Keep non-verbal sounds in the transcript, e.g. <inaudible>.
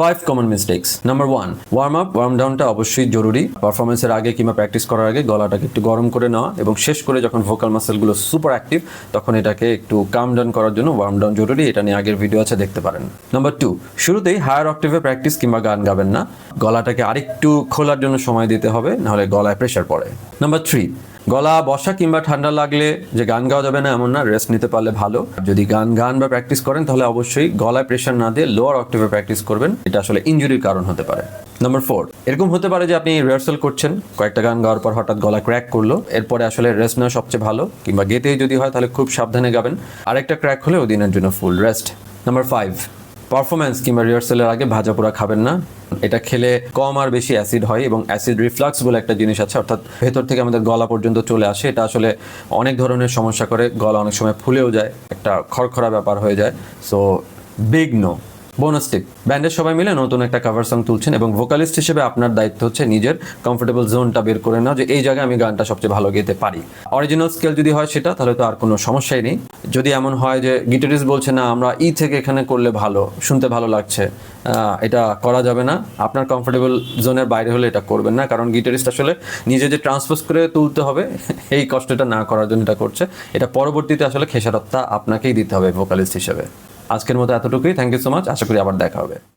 Five common mistakes number one warm up warm ডাউনটা অবশ্যই জরুরি। পারফরমেন্সের আগে কিংবা প্র্যাকটিস করার আগে গলাটাকে একটু গরম করে নেওয়া এবং শেষ করে যখন ভোকাল মাসেলগুলো সুপার অ্যাক্টিভ তখন এটাকে একটু কাম ডাউন করার জন্য ওয়ার্ম ডাউন জরুরি। এটা নিয়ে আগের ভিডিও আছে, দেখতে পারেন। নাম্বার টু শুরুতেই হায়ার অক্টিভে প্র্যাকটিস কিংবা গান গাবেন না। গলাটাকে আরেকটু খোলার জন্য সময় দিতে হবে, নাহলে গলায় প্রেশার পড়ে। নাম্বার থ্রি গলা, বসা কিংবা ঠান্ডা লাগলে যে গান গাওয়া যাবে না, এমন না রেস্ট নিতে পারলে ভালো। যদি গান গান বা প্র্যাকটিস করেন, তাহলে অবশ্যই গলায় প্রেশার না দিয়ে লোয়ার অক্টিভে প্র্যাকটিস করবেন। এটা আসলে ইঞ্জুরির কারণ হতে পারে। নাম্বার ফোর এরকম হতে পারে যে আপনি রিহার্সাল করছেন, কয়েকটা গান গাওয়ার পর হঠাৎ গলা ক্র্যাক করল, এরপরে আসলে রেস্ট নেওয়া সবচেয়ে ভালো, কিংবা গেতেই যদি হয়, তাহলে খুব সাবধানে গাবেন। আরেকটা ক্র্যাক হলে ওই দিনের জন্য full rest number five performance কিংবা রিহার্সালের আগে ভাজা পোড়া খাবেন না। এটা খেলে কম আর বেশি অ্যাসিড হয় এবং অ্যাসিড রিফ্লাক্স বলে একটা জিনিস আছে, অর্থাৎ ভেতর থেকে আমাদের গলা পর্যন্ত চলে আসে। এটা আসলে অনেক ধরনের সমস্যা করে, গলা অনেক সময় ফুলেও যায়, একটা খড়খড়া ব্যাপার হয়ে যায়। So big no bonus tip ব্যান্ডের সবাই মিলে নতুন একটা কাভার সং তুলছেন এবং ভোকালিস্ট হিসেবে আপনার দায়িত্ব হচ্ছে নিজের কমফোর্টেবল জোনটা বের করে নাও যে এই জায়গায় আমি গানটা সবচেয়ে ভালো গেতে পারি। অরিজিনাল স্কেল যদি হয় সেটা, তাহলে তো আর কোনো সমস্যাই নেই। যদি এমন হয় যে গিটারিস্ট বলছে, না, আমরা ই থেকে এখানে করলে ভালো, শুনতে ভালো লাগছে এটা করা যাবে না। আপনার কমফোর্টেবল জোনের বাইরে হলে এটা করবেন না, কারণ গিটারিস্ট আসলে নিজে যে ট্রান্সপোজ করে তুলতে হবে, <laughs> এই কষ্টটা না করার জন্য এটা করছে। এটা পরবর্তীতে আসলে খেসারতটা আপনাকেই দিতে হবে ভোকালিস্ট হিসেবে। আজকের মতো এতটুকুই। থ্যাংক ইউ সো মাচ আশা করি আবার দেখা হবে।